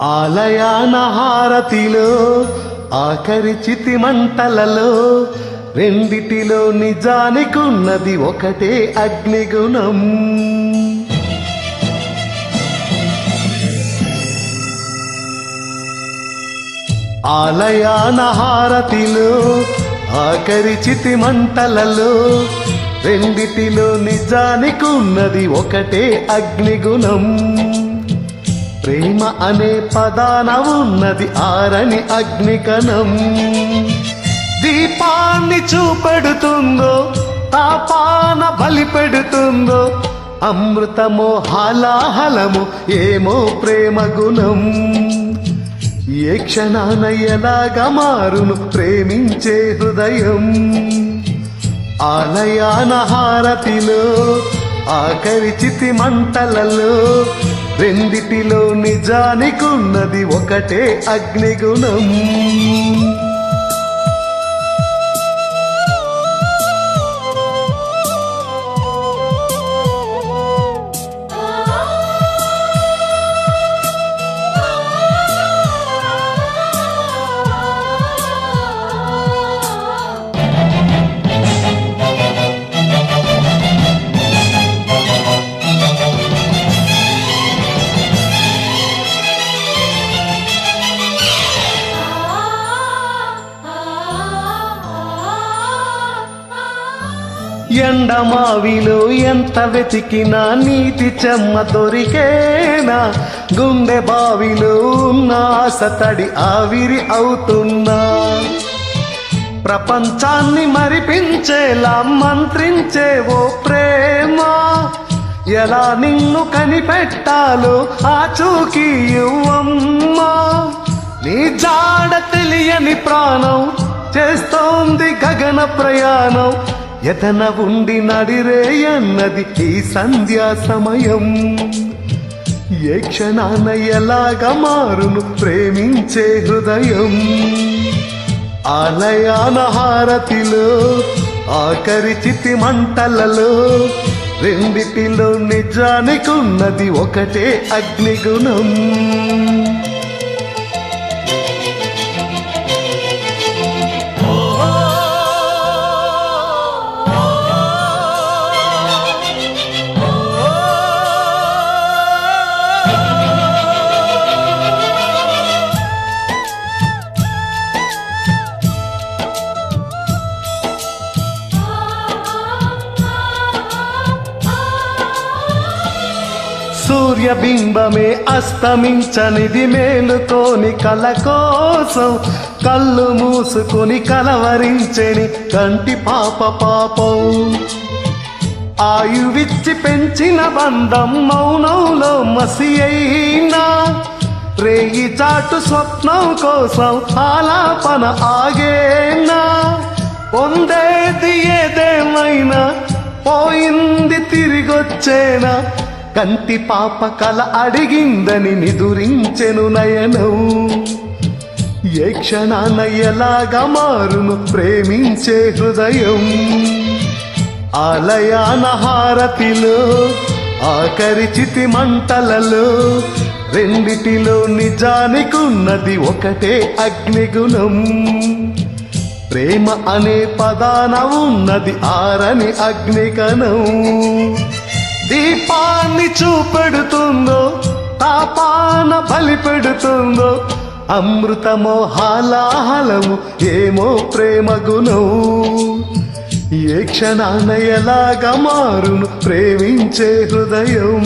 ఆలయాన హారతిలో ఆఖరి చితి మంటలలో రెండిటిలో నిజానికున్నది ఒకటే అగ్నిగుణం. ఆలయాన హారతిలో ఆఖరి చితి మంటలలో రెండిటిలో నిజానికున్నది ఒకటే అగ్నిగుణం. ప్రేమ అనే పదాన ఉన్నది ఆరని అగ్నికణం. దీపాన్ని చూపెడుతుందో తాపాన బలి పెడుతుందో అమృతమో హలాహలము ఏమో ప్రేమ గుణం. ఏ క్షణాన ఎలాగా మారును ప్రేమించే హృదయం. ఆలయాన హారతిలో ఆఖరి చితి మంటలలో రెండిటిలో నిజానికున్నది ఒకటే అగ్నిగుణం. ఎండమావిలో ఎంత వెతికినా నీతి చెమ్మ దొరికేనా? గుండె బావిలో ఉన్న తడి ఆవిరి అవుతున్నా. ప్రపంచాన్ని మరిపించేలా మంత్రించే ఓ ప్రేమ. ఎలా నిన్ను కనిపెట్టాలో ఆచూకీ ఇవ్వమ్మా నీ జాడ తెలియని ప్రాణం చేస్తోంది గగన ప్రయాణం. ఎతన ఉండి నడిరే అన్నది ఈ సంధ్యా సమయం. ఏ క్షణాన ఎలాగ మారును ప్రేమించే హృదయం. ఆలయాన హారతిలో ఆఖరి చితి మంటలలో రెండిటిలో నిజానికున్నది ఒకటే అగ్నిగుణం. సూర్యబింబమే అస్తమించనిది మేలుకోని కల కోసం. కళ్ళు మూసుకొని కలవరించెని కంటి పాప పాపం. ఆయువిచ్చి పెంచిన బంధం మౌనంలో మసి అయినా. రేయి చాటు స్వప్నం కోసం ఆలాపన ఆగేనా. పొందేది ఏదేమైనా పోయింది తిరిగొచ్చేనా. కంతి పాప కల అడిగిందని నిదురించెను నయనం. ఏ క్షణాన ఎలాగా మారును ప్రేమించే హృదయం. ఆలయాన హారతిలో ఆఖరి చితి మంటలలో రెండిటిలో నిజానికున్నది ఒకటే అగ్నిగుణం. ప్రేమ అనే పదాన ఉన్నది ఆరని అగ్నికణం దీపాన్ని చూపెడుతుందో తాపాన బలి పెడుతుందో అమృతమో హాలాహలము ఏమో ప్రేమ గుణం ఏ క్షణాన ఎలాగ మారును ప్రేమించే హృదయం.